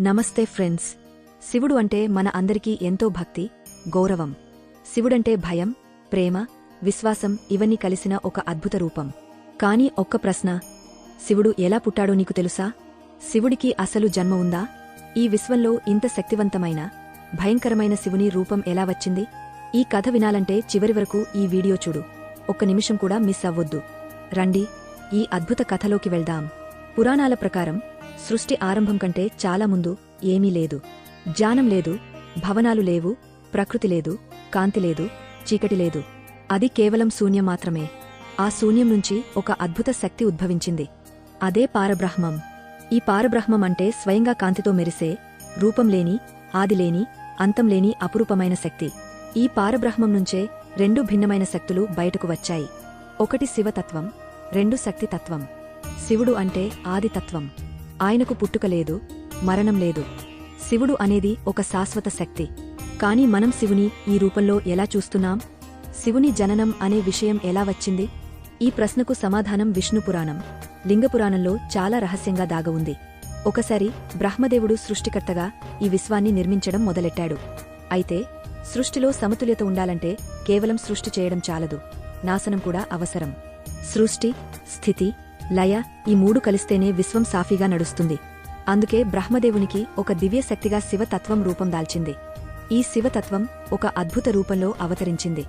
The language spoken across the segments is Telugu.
నమస్తే ఫ్రెండ్స్. శివుడు అంటే మన అందరికీ ఎంతో భక్తి గౌరవం. శివుడంటే భయం ప్రేమ విశ్వాసం ఇవన్నీ కలిసిన ఒక అద్భుత రూపం. కాని ఒక్క ప్రశ్న శివుడు ఎలా పుట్టాడో నీకు తెలుసా? శివుడికి అసలు జన్మ ఉందా? ఈ విశ్వంలో ఇంత శక్తివంతమైన భయంకరమైన శివుని రూపం ఎలా వచ్చింది? ఈ కథ వినాలంటే చివరి వరకు ఈ వీడియో చూడు. ఒక్క నిమిషం కూడా మిస్ అవ్వొద్దు. రండి ఈ అద్భుత కథలోకి వెళ్దాం. పురాణాల ప్రకారం సృష్టి ఆరంభం కంటే చాలా ముందు ఏమీ లేదు. జ్ఞానం లేదు భవనాలు లేవు ప్రకృతి లేదు కాంతి లేదు చీకటి లేదు. అది కేవలం శూన్యం మాత్రమే. ఆ శూన్యం నుంచి ఒక అద్భుత శక్తి ఉద్భవించింది. అదే పారబ్రహ్మం. ఈ పారబ్రహ్మం అంటే స్వయంగా కాంతితో మెరిసే రూపం లేని ఆదిలేని అంతంలేని అపురూపమైన శక్తి. ఈ పారబ్రహ్మం నుంచే రెండు భిన్నమైన శక్తులు బయటకు వచ్చాయి. ఒకటి శివతత్వం రెండు శక్తితత్వం. శివుడు అంటే ఆదితత్వం. ఆయనకు పుట్టుక లేదు మరణం లేదు. శివుడు అనేది ఒక శాశ్వత శక్తి. కాని మనం శివుని ఈ రూపంలో ఎలా చూస్తున్నాం? శివుని జననం అనే విషయం ఎలా వచ్చింది? ఈ ప్రశ్నకు సమాధానం విష్ణుపురాణం లింగపురాణంలో చాలా రహస్యంగా దాగ ఉంది. ఒకసారి బ్రహ్మదేవుడు సృష్టికర్తగా ఈ విశ్వాన్ని నిర్మించడం మొదలెట్టాడు. అయితే సృష్టిలో సమతుల్యత ఉండాలంటే కేవలం సృష్టి చేయడం చాలదు. నాశనం కూడా అవసరం. సృష్టి స్థితి లయ ఈ మూడు కలిస్తేనే విశ్వం సాఫీగా నడుస్తుంది. అందుకే బ్రహ్మదేవునికి ఒక దివ్యశక్తిగా శివతత్వం రూపం దాల్చింది. ఈ శివతత్వం ఒక అద్భుత రూపంలో అవతరించింది.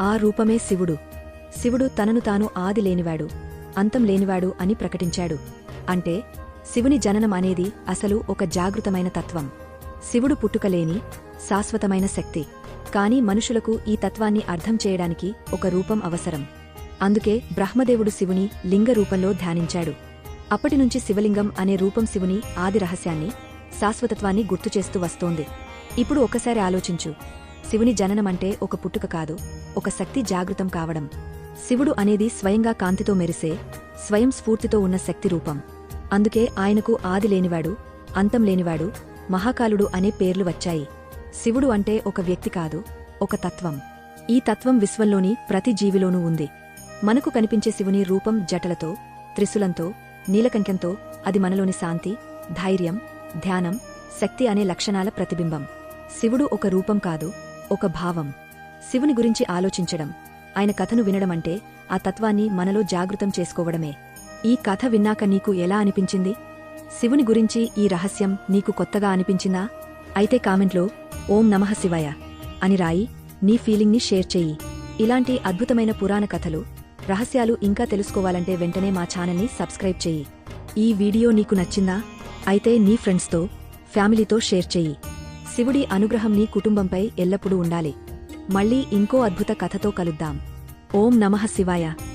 ఆ రూపమే శివుడు. శివుడు తనను తాను ఆది లేనివాడు అంతం లేనివాడు అని ప్రకటించాడు. అంటే శివుని జననం అనేది అసలు ఒక జాగృతమైన తత్వం. శివుడు పుట్టుకలేని శాశ్వతమైన శక్తి. కాని మనుషులకు ఈ తత్వాన్ని అర్థం చేయడానికి ఒక రూపం అవసరం. అందుకే బ్రహ్మదేవుడు శివుని లింగ రూపంలో ధ్యానించాడు. అప్పటినుంచి శివలింగం అనే రూపం శివుని ఆది రహస్యాన్ని శాశ్వతత్వాన్ని గుర్తుచేస్తూ వస్తోంది. ఇప్పుడు ఒకసారి ఆలోచించు. శివుని జననమంటే ఒక పుట్టుక కాదు ఒక శక్తి జాగృతం కావడం. శివుడు అనేది స్వయంగా కాంతితో మెరిసే స్వయం స్ఫూర్తితో ఉన్న శక్తి రూపం. అందుకే ఆయనకు ఆది లేనివాడు అంతం లేనివాడు మహాకాలుడు అనే పేర్లు వచ్చాయి. శివుడు అంటే ఒక వ్యక్తి కాదు ఒక తత్వం. ఈ తత్వం విశ్వంలోని ప్రతి జీవిలోనూ ఉంది. మనకు కనిపించే శివుని రూపం జటలతో త్రిశూలంతో నీలకంఠంతో అది మనలోని శాంతి ధైర్యం ధ్యానం శక్తి అనే లక్షణాల ప్రతిబింబం. శివుడు ఒక రూపం కాదు ఒక భావం. శివుని గురించి ఆలోచించడం ఆయన కథను వినడమంటే ఆ తత్వాన్ని మనలో జాగృతం చేసుకోవడమే. ఈ కథ విన్నాక నీకు ఎలా అనిపించింది? శివుని గురించి ఈ రహస్యం నీకు కొత్తగా అనిపించిందా? అయితే కామెంట్లో ఓం నమః శివయ అని రాయి నీ ఫీలింగ్ని షేర్ చెయ్యి ఇలాంటి అద్భుతమైన పురాణ కథలు రహస్యాలు ఇంకా తెలుసుకోవాలంటే వెంటనే మా ఛానల్ని సబ్స్క్రైబ్ చెయ్యి. ఈ వీడియో నీకు నచ్చిందా? అయితే నీ ఫ్రెండ్స్తో ఫ్యామిలీతో షేర్ చెయ్యి. శివుడి అనుగ్రహం నీ కుటుంబంపై ఎల్లప్పుడూ ఉండాలి. మళ్ళీ ఇంకో అద్భుత కథతో కలుద్దాం. ఓం నమః శివాయ.